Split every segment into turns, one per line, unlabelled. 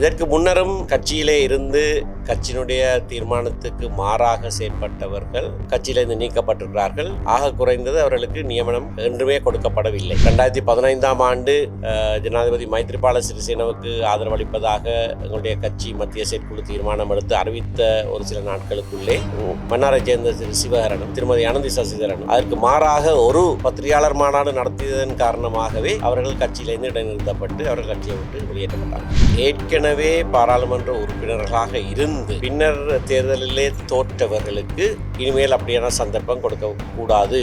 இதற்கு முன்னரும் கட்சியிலே இருந்து கட்சியினுடைய தீர்மானத்துக்கு மாறாக செயற்பட்டவர்கள் கட்சியிலிருந்து நீக்கப்பட்டிருக்கிறார்கள் ஆக குறைந்தது அவர்களுக்கு நியமனம் என்றுமே கொடுக்கப்படவில்லை ரெண்டாயிரத்தி பதினைந்தாம் ஆண்டு ஜனாதிபதி மைத்ரிபால சிறிசேனவுக்கு ஆதரவளிப்பதாக எங்களுடைய கட்சி மத்திய செயற்குழு தீர்மானம் எடுத்து அறிவித்த ஒரு சில நாட்களுக்குள்ளே மன்னாரை சேர்ந்த திரு சிவகரனும் திருமதி அனந்தி சசிதரனும் அதற்கு மாறாக ஒரு பத்திரிகையாளர் மாநாடு நடத்தியதன் காரணமாகவே அவர்கள் கட்சியிலிருந்து இடைநிறுத்தப்பட்டு அவர்கள் கட்சியை விட்டு வெளியேற்றப்பட்டார் ஏற்கனவே பாராளுமன்ற உறுப்பினர்களாக இருந்து தொடர்ந்து பின்னர் தேர்தலிலே தோற்றவர்களுக்கு இனிமேல் அப்படியான சந்தர்ப்பம் கொடுக்க கூடாது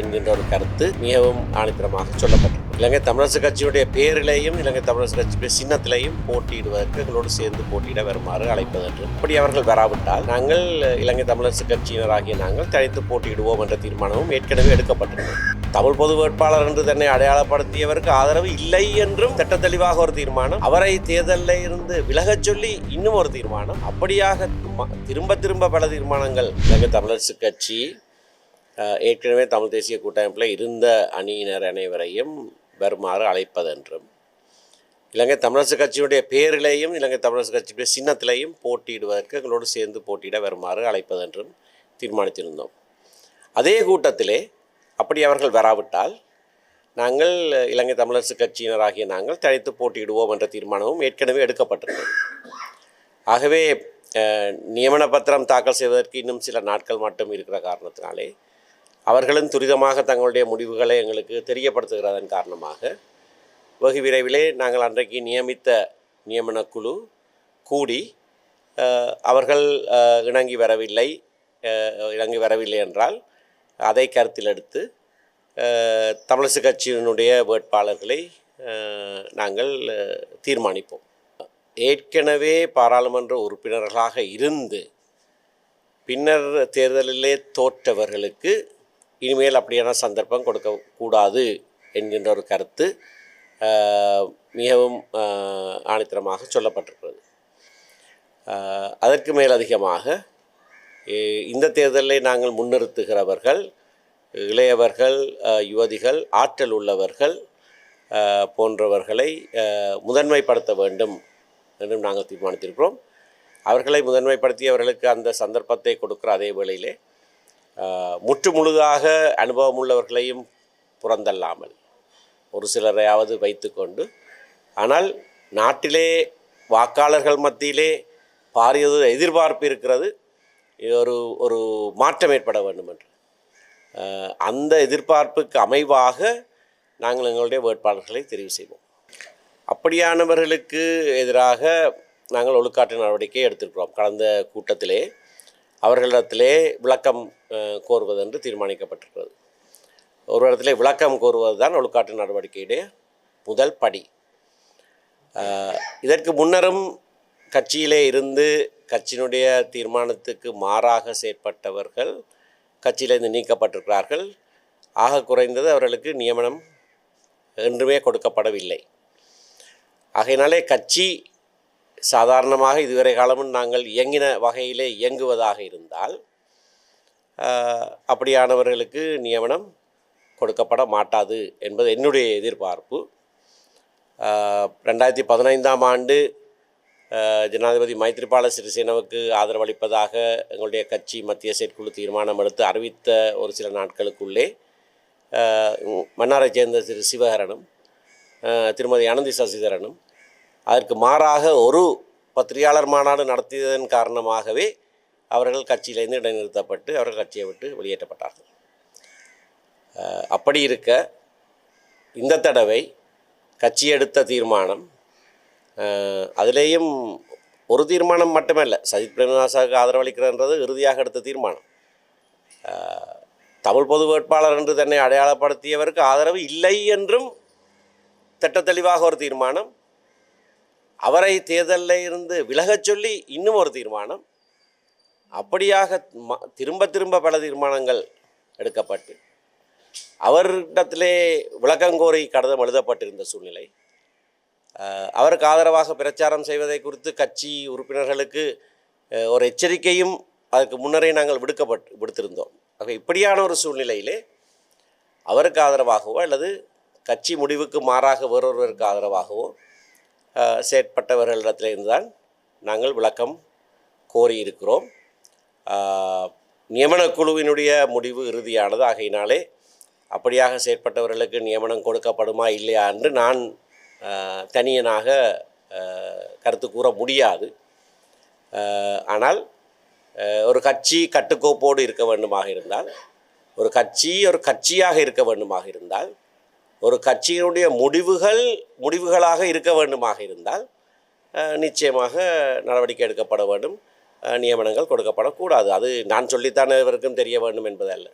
என்கின்ற ஒரு கருத்து மிகவும் ஆணித்தரமாக சொல்லப்பட்டது இலங்கை தமிழரசு கட்சியுடைய பேரிலையும் இலங்கை தமிழரசு கட்சியுடைய சின்னத்திலேயும் போட்டியிடுவதற்கு எங்களோடு சேர்ந்து போட்டியிட வருமாறு அழைப்பதற்கு இப்படி அப்படி அவர்கள் வராவிட்டால் நாங்கள் இலங்கை தமிழரசு கட்சியினராகிய நாங்கள் தனித்து போட்டியிடுவோம் என்ற தீர்மானமும் ஏற்கனவே எடுக்கப்பட்டுள்ளது தமிழ் பொது வேட்பாளர் என்று தன்னை அடையாளப்படுத்தியவருக்கு ஆதரவு இல்லை என்றும் தெளிவாக ஒரு தீர்மானம் அவரை தேர்தலில் இருந்து விலகச் சொல்லி இன்னும் ஒரு தீர்மானம் அப்படியாக திரும்ப திரும்ப பல தீர்மானங்கள் இலங்கை தமிழரசு கட்சி ஏற்கனவே தமிழ் தேசிய கூட்டமைப்பில் இருந்த அணியினர் அனைவரையும் வருமாறு அழைப்பதென்றும் இலங்கை தமிழரசு கட்சியுடைய பேரிலேயும் இலங்கை தமிழரசு கட்சியுடைய சின்னத்திலையும் போட்டியிடுவதற்கு எங்களோடு சேர்ந்து போட்டியிட வருமாறு அழைப்பதென்றும் தீர்மானித்திருந்தோம் அதே கூட்டத்திலே அப்படி அவர்கள் வராவிட்டால் நாங்கள் இலங்கை தமிழரசு கட்சியினராகிய நாங்கள் தனித்து போட்டியிடுவோம் என்ற தீர்மானமும் ஏற்கனவே எடுக்கப்பட்டிருக்கிறது ஆகவே நியமன பத்திரம் தாக்கல் செய்வதற்கு இன்னும் சில நாட்கள் மட்டும் இருக்கிற காரணத்தினாலே அவர்களும் துரிதமாக தங்களுடைய முடிவுகளை எங்களுக்கு தெரியப்படுத்துகிறதன் காரணமாக வெகு விரைவிலே நாங்கள் அன்றைக்கு நியமித்த நியமன குழு கூடி அவர்கள் இணங்கி வரவில்லை இணங்கி வரவில்லை என்றால் அதை கருத்தில் எடுத்து தமிழிசு கட்சியினுடைய வேட்பாளர்களை நாங்கள் தீர்மானிப்போம் ஏற்கனவே பாராளுமன்ற உறுப்பினர்களாக இருந்து பின்னர் தேர்தலிலே தோற்றவர்களுக்கு இனிமேல் அப்படியான சந்தர்ப்பம் கொடுக்கக்கூடாது என்கின்ற ஒரு கருத்து மிகவும் ஆணித்தரமாக சொல்லப்பட்டிருக்கிறது அதற்கு மேலதிகமாக இந்த தேர்தலை நாங்கள் முன்னிறுத்துகிறவர்கள் இளையவர்கள் யுவதிகள் ஆற்றல் உள்ளவர்கள் போன்றவர்களை முதன்மைப்படுத்த வேண்டும் என்றும் நாங்கள் தீர்மானித்திருக்கிறோம் அவர்களை முதன்மைப்படுத்தி அவர்களுக்கு அந்த சந்தர்ப்பத்தை கொடுக்குற அதே வேளையிலே முற்று முழுதாக அனுபவம் உள்ளவர்களையும் புறந்தல்லாமல் ஒரு சிலரையாவது வைத்துக்கொண்டு ஆனால் நாட்டிலே வாக்காளர்கள் மத்தியிலே பாரியது எதிர்பார்ப்பு இருக்கிறது ஒரு ஒரு மாற்றம் ஏற்பட வேண்டும் என்று அந்த எதிர்பார்ப்புக்கு அமைவாக நாங்கள் எங்களுடைய வேட்பாளர்களை தெரிவு செய்வோம் அப்படியானவர்களுக்கு எதிராக நாங்கள் ஒழுக்காட்டு நடவடிக்கை எடுத்திருக்கிறோம் கடந்த கூட்டத்திலே அவர்களிடத்திலே விளக்கம் கோருவதென்று தீர்மானிக்கப்பட்டிருக்கிறது ஒரு இடத்துல விளக்கம் கோருவது தான் ஒழுக்காட்டு நடவடிக்கையுடைய முதல் படி இதற்கு முன்னரும் கட்சியிலே இருந்து கட்சியினுடைய தீர்மானத்துக்கு மாறாக செயற்பட்டவர்கள் கட்சியிலிருந்து நீக்கப்பட்டிருக்கிறார்கள் ஆக குறைந்தது அவர்களுக்கு நியமனம் என்றுமே கொடுக்கப்படவில்லை ஆகையினாலே கட்சி சாதாரணமாக இதுவரை காலமும் நாங்கள் இயங்கின வகையிலே இயங்குவதாக இருந்தால் அப்படியானவர்களுக்கு நியமனம் கொடுக்கப்பட மாட்டாது என்பது என்னுடைய எதிர்பார்ப்பு ரெண்டாயிரத்தி பதினைந்தாம் ஆண்டு ஜனாதிபதி மைத்ரிபால சிறிசேனவுக்கு ஆதரவளிப்பதாக எங்களுடைய கட்சி மத்திய செயற்குழு தீர்மானம் எடுத்து அறிவித்த ஒரு சில நாட்களுக்குள்ளே மன்னாரை சேர்ந்த திரு சிவஹரனும் திருமதி அனந்தி சசிதரனும் அதற்கு மாறாக ஒரு பத்திரிகையாளர் மாநாடு நடத்தியதன் காரணமாகவே அவர்கள் கட்சியிலேருந்து இடைநிறுத்தப்பட்டு அவர்கள் கட்சியை விட்டு வெளியேற்றப்பட்டார்கள் அப்படி இருக்க இந்த தடவை கட்சி எடுத்த தீர்மானம் அதுலேயும் ஒரு தீர்மானம் மட்டுமே இல்லை சஜித் பிரேமதாசாவுக்கு ஆதரவளிக்கிறன்றது இறுதியாக எடுத்த தீர்மானம் தமிழ் பொது வேட்பாளர் என்று தன்னை அடையாளப்படுத்தியவருக்கு ஆதரவு இல்லை என்றும் திட்டத்தெளிவாக ஒரு தீர்மானம் அவரை தேர்தலில் இருந்து விலகச் சொல்லி இன்னும் ஒரு தீர்மானம் அப்படியாக திரும்ப திரும்ப பல தீர்மானங்கள் எடுக்கப்பட்டு அவரிடத்திலே கோரி கடிதம் எழுதப்பட்டிருந்த சூழ்நிலை அவருக்கு ஆதரவாக பிரச்சாரம் செய்வதை குறித்து கட்சி உறுப்பினர்களுக்கு ஒரு எச்சரிக்கையும் அதுக்கு முன்னரே நாங்கள் விடுக்கப்பட்டு விடுத்திருந்தோம் ஆக இப்படியான ஒரு சூழ்நிலையிலே அவருக்கு ஆதரவாகவோ அல்லது கட்சி முடிவுக்கு மாறாக வேறொருவருக்கு ஆதரவாகவோ செயற்பட்டவர்களிடத்திலிருந்து தான் நாங்கள் விளக்கம் கோரியிருக்கிறோம் நியமனக்குழுவினுடைய முடிவு இறுதியானது ஆகையினாலே அப்படியாக செயற்பட்டவர்களுக்கு நியமனம் கொடுக்கப்படுமா இல்லையா என்று நான் தனியனாக கருத்து கூற முடியாது ஆனால் ஒரு கட்சி கட்டுக்கோப்போடு இருக்க வேண்டுமாக இருந்தால் ஒரு கட்சி ஒரு கட்சியாக இருக்க வேண்டுமாக இருந்தால் ஒரு கட்சியினுடைய முடிவுகள் முடிவுகளாக இருக்க வேண்டுமாக இருந்தால் நிச்சயமாக நடவடிக்கை எடுக்கப்பட வேண்டும் நியமனங்கள் கொடுக்கப்படக்கூடாது அது நான் சொல்லித்தான் இவருக்கும் தெரிய வேண்டும் என்பதல்ல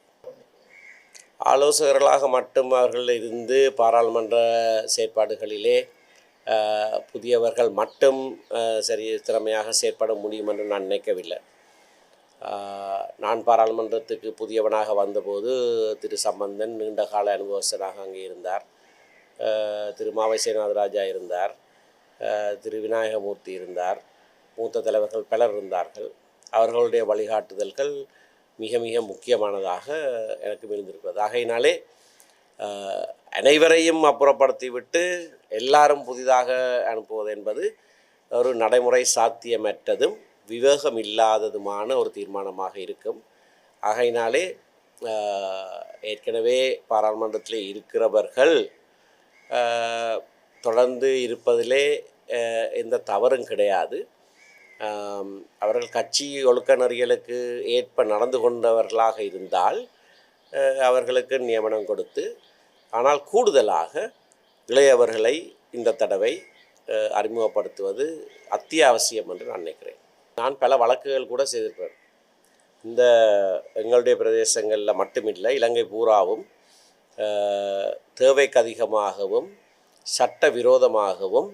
ஆலோசகர்களாக மட்டும் அவர்கள் இருந்து பாராளுமன்ற செயற்பாடுகளிலே புதியவர்கள் மட்டும் சரி திறமையாக செயற்பட முடியும் என்று நான் நினைக்கவில்லை நான் பாராளுமன்றத்துக்கு புதியவனாக வந்தபோது திரு சம்பந்தன் நீண்ட கால அனுபவஸ்தராக அங்கே இருந்தார் திரு மாவை இருந்தார் திரு விநாயகமூர்த்தி இருந்தார் மூத்த தலைவர்கள் பலர் இருந்தார்கள் அவர்களுடைய வழிகாட்டுதல்கள் மிக மிக முக்கியமானதாக எனக்கு இருந்திருக்கிறது ஆகையினாலே அனைவரையும் அப்புறப்படுத்திவிட்டு எல்லாரும் புதிதாக அனுப்புவது என்பது ஒரு நடைமுறை சாத்தியமற்றதும் விவேகம் இல்லாததுமான ஒரு தீர்மானமாக இருக்கும் ஆகையினாலே ஏற்கனவே பாராளுமன்றத்தில் இருக்கிறவர்கள் தொடர்ந்து இருப்பதிலே எந்த தவறும் கிடையாது அவர்கள் கட்சி ஒழுக்க நெறிகளுக்கு ஏற்ப நடந்து கொண்டவர்களாக இருந்தால் அவர்களுக்கு நியமனம் கொடுத்து ஆனால் கூடுதலாக இளையவர்களை இந்த தடவை அறிமுகப்படுத்துவது அத்தியாவசியம் என்று நான் நினைக்கிறேன் நான் பல வழக்குகள் கூட செய்திருக்கிறேன் இந்த எங்களுடைய பிரதேசங்களில் மட்டுமில்லை இலங்கை பூராவும் தேவைக்கு அதிகமாகவும் சட்டவிரோதமாகவும்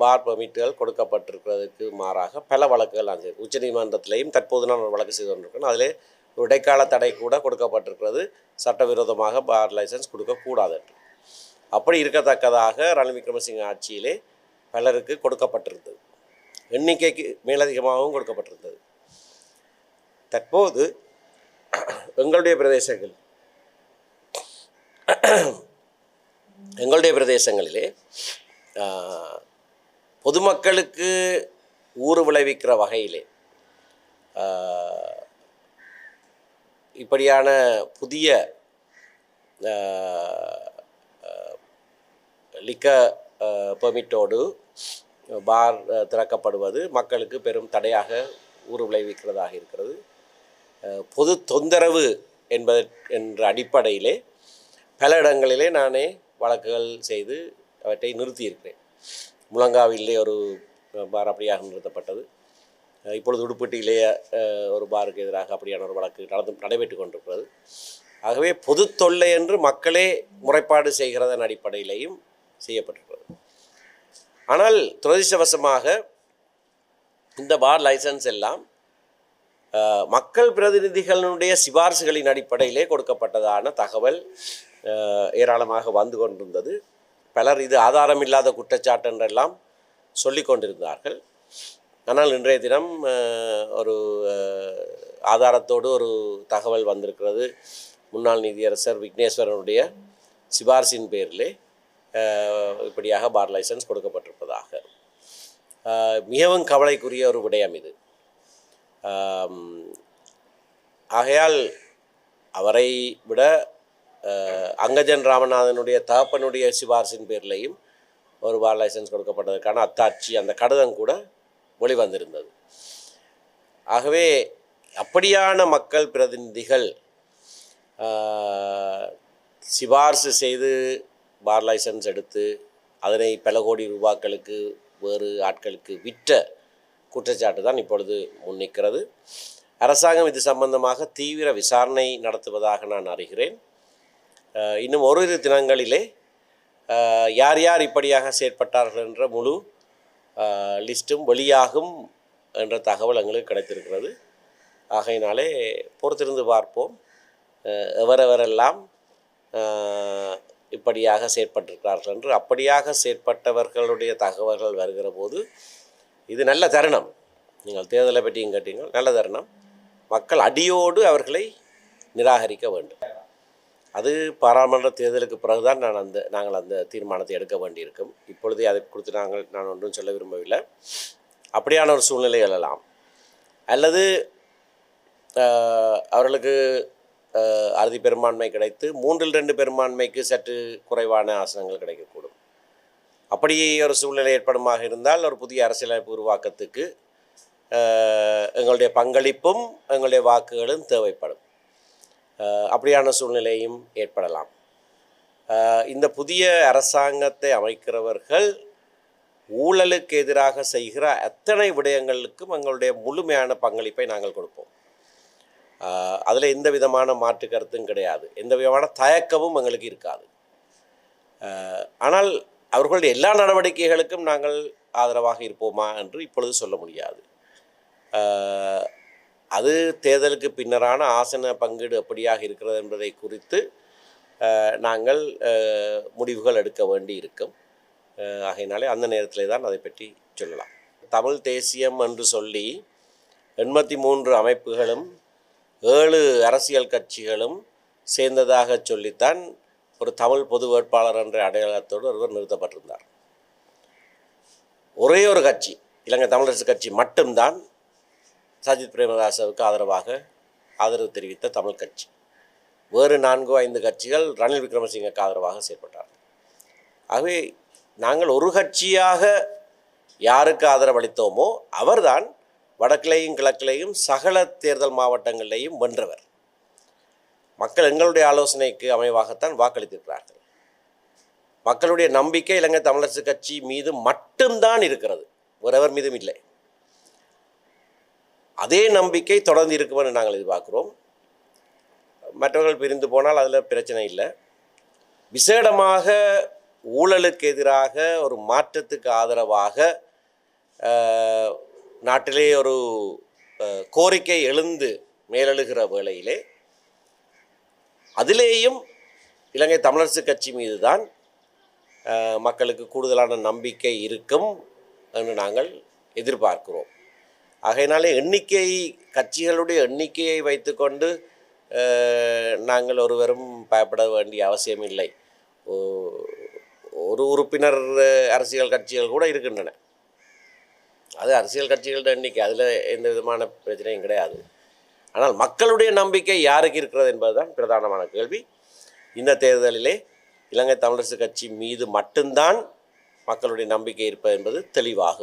பார் பர்மிட்டுகள் கொடுக்கப்பட்டிருக்கிறதுக்கு மாறாக பல வழக்குகள் உச்ச நீதிமன்றத்திலையும் தற்போது நான் வழக்கு செய்து கொண்டிருக்கிறோம் அதிலே ஒரு இடைக்கால தடை கூட கொடுக்கப்பட்டிருக்கிறது சட்டவிரோதமாக பார் லைசன்ஸ் கொடுக்கக்கூடாது அப்படி இருக்கத்தக்கதாக ரணில் விக்ரமசிங்க ஆட்சியிலே பலருக்கு கொடுக்கப்பட்டிருந்தது எண்ணிக்கைக்கு மேலதிகமாகவும் கொடுக்கப்பட்டிருந்தது தற்போது எங்களுடைய பிரதேசங்கள் எங்களுடைய பிரதேசங்களிலே பொதுமக்களுக்கு ஊறு விளைவிக்கிற வகையிலே இப்படியான புதிய லிக்க பெர்மிட்டோடு பார் திறக்கப்படுவது மக்களுக்கு பெரும் தடையாக ஊறு விளைவிக்கிறதாக இருக்கிறது பொது தொந்தரவு என்பது என்ற அடிப்படையிலே பல இடங்களிலே நானே வழக்குகள் செய்து அவற்றை நிறுத்தியிருக்கிறேன் முழங்காவிலே ஒரு பார் அப்படியாக நிறுத்தப்பட்டது இப்பொழுது உடுப்பட்டியிலேயே ஒரு பாருக்கு எதிராக அப்படியான ஒரு வழக்கு நடந்து நடைபெற்று கொண்டிருக்கிறது ஆகவே பொது தொல்லை என்று மக்களே முறைப்பாடு செய்கிறதன் அடிப்படையிலேயும் செய்யப்பட்டிருக்கிறது ஆனால் துரதிர்ஷ்டவசமாக இந்த பார் லைசன்ஸ் எல்லாம் மக்கள் பிரதிநிதிகளினுடைய சிபார்சுகளின் அடிப்படையிலே கொடுக்கப்பட்டதான தகவல் ஏராளமாக வந்து கொண்டிருந்தது பலர் இது ஆதாரமில்லாத குற்றச்சாட்டு என்றெல்லாம் சொல்லி கொண்டிருந்தார்கள் ஆனால் இன்றைய தினம் ஒரு ஆதாரத்தோடு ஒரு தகவல் வந்திருக்கிறது முன்னாள் நீதியரசர் விக்னேஸ்வரனுடைய சிபார்சின் பேரிலே இப்படியாக பார் லைசன்ஸ் கொடுக்கப்பட்டிருப்பதாக மிகவும் கவலைக்குரிய ஒரு விடயம் இது ஆகையால் அவரை விட அங்கஜன் ராமநாதனுடைய தகப்பனுடைய சிபாரிசின் பேர்லேயும் ஒரு வார் லைசன்ஸ் கொடுக்கப்பட்டதற்கான அத்தாட்சி அந்த கடிதம் கூட வெளிவந்திருந்தது ஆகவே அப்படியான மக்கள் பிரதிநிதிகள் சிபார்சு செய்து பார் லைசன்ஸ் எடுத்து அதனை பல கோடி ரூபாக்களுக்கு வேறு ஆட்களுக்கு விற்ற குற்றச்சாட்டு தான் இப்பொழுது முன்னிற்கிறது அரசாங்கம் இது சம்பந்தமாக தீவிர விசாரணை நடத்துவதாக நான் அறிகிறேன் இன்னும் இரு தினங்களிலே யார் யார் இப்படியாக செயற்பட்டார்கள் என்ற முழு லிஸ்ட்டும் வெளியாகும் என்ற தகவல் எங்களுக்கு கிடைத்திருக்கிறது ஆகையினாலே பொறுத்திருந்து பார்ப்போம் எவரெவரெல்லாம் இப்படியாக செயற்பட்டிருக்கிறார்கள் என்று அப்படியாக செயற்பட்டவர்களுடைய தகவல்கள் வருகிற போது இது நல்ல தருணம் நீங்கள் தேர்தலை பற்றியும் கேட்டீங்கள் நல்ல தருணம் மக்கள் அடியோடு அவர்களை நிராகரிக்க வேண்டும் அது பாராளுமன்ற தேர்தலுக்கு பிறகுதான் நான் அந்த நாங்கள் அந்த தீர்மானத்தை எடுக்க வேண்டியிருக்கும் இப்பொழுதே அதை குறித்து நாங்கள் நான் ஒன்றும் சொல்ல விரும்பவில்லை அப்படியான ஒரு சூழ்நிலை எழலாம் அல்லது அவர்களுக்கு அறுதி பெரும்பான்மை கிடைத்து மூன்றில் ரெண்டு பெரும்பான்மைக்கு சற்று குறைவான ஆசனங்கள் கிடைக்கக்கூடும் அப்படி ஒரு சூழ்நிலை ஏற்படுமாக இருந்தால் ஒரு புதிய அரசியலமைப்பு உருவாக்கத்துக்கு எங்களுடைய பங்களிப்பும் எங்களுடைய வாக்குகளும் தேவைப்படும் அப்படியான சூழ்நிலையும் ஏற்படலாம் இந்த புதிய அரசாங்கத்தை அமைக்கிறவர்கள் ஊழலுக்கு எதிராக செய்கிற அத்தனை விடயங்களுக்கும் எங்களுடைய முழுமையான பங்களிப்பை நாங்கள் கொடுப்போம் அதில் எந்த விதமான மாற்று கருத்தும் கிடையாது எந்த விதமான தயக்கமும் எங்களுக்கு இருக்காது ஆனால் அவர்களுடைய எல்லா நடவடிக்கைகளுக்கும் நாங்கள் ஆதரவாக இருப்போமா என்று இப்பொழுது சொல்ல முடியாது அது தேர்தலுக்கு பின்னரான ஆசன பங்கீடு எப்படியாக இருக்கிறது என்பதை குறித்து நாங்கள் முடிவுகள் எடுக்க வேண்டி இருக்கும் ஆகையினாலே அந்த நேரத்திலே தான் அதை பற்றி சொல்லலாம் தமிழ் தேசியம் என்று சொல்லி எண்பத்தி மூன்று அமைப்புகளும் ஏழு அரசியல் கட்சிகளும் சேர்ந்ததாக சொல்லித்தான் ஒரு தமிழ் பொது வேட்பாளர் என்ற அடையாளத்தோடு ஒருவர் நிறுத்தப்பட்டிருந்தார் ஒரே ஒரு கட்சி இலங்கை தமிழரசு கட்சி மட்டும்தான் சஜித் பிரேமதாசவுக்கு ஆதரவாக ஆதரவு தெரிவித்த தமிழ் கட்சி வேறு நான்கு ஐந்து கட்சிகள் ரணில் விக்ரமசிங்கக்கு ஆதரவாக செயற்பட்டார்கள் ஆகவே நாங்கள் ஒரு கட்சியாக யாருக்கு ஆதரவு அளித்தோமோ அவர்தான் வடக்கிலையும் கிழக்கிலையும் சகல தேர்தல் மாவட்டங்களிலேயும் வென்றவர் மக்கள் எங்களுடைய ஆலோசனைக்கு அமைவாகத்தான் வாக்களித்திருக்கிறார்கள் மக்களுடைய நம்பிக்கை இலங்கை தமிழரசு கட்சி மீது மட்டும்தான் இருக்கிறது ஒருவர் மீதும் இல்லை அதே நம்பிக்கை தொடர்ந்து இருக்குமென்று நாங்கள் எதிர்பார்க்குறோம் மற்றவர்கள் பிரிந்து போனால் அதில் பிரச்சனை இல்லை விசேடமாக ஊழலுக்கு எதிராக ஒரு மாற்றத்துக்கு ஆதரவாக நாட்டிலே ஒரு கோரிக்கை எழுந்து மேலெழுகிற வேளையிலே அதிலேயும் இலங்கை தமிழரசு கட்சி மீது தான் மக்களுக்கு கூடுதலான நம்பிக்கை இருக்கும் என்று நாங்கள் எதிர்பார்க்கிறோம் ஆகையினாலே எண்ணிக்கை கட்சிகளுடைய எண்ணிக்கையை வைத்துக்கொண்டு நாங்கள் ஒருவரும் பயப்பட வேண்டிய அவசியம் இல்லை ஒரு உறுப்பினர் அரசியல் கட்சிகள் கூட இருக்கின்றன அது அரசியல் கட்சிகளோட எண்ணிக்கை அதில் எந்த விதமான பிரச்சனையும் கிடையாது ஆனால் மக்களுடைய நம்பிக்கை யாருக்கு இருக்கிறது என்பதுதான் பிரதானமான கேள்வி இந்த தேர்தலிலே இலங்கை தமிழரசு கட்சி மீது மட்டும்தான் மக்களுடைய நம்பிக்கை இருப்பது என்பது தெளிவாகும்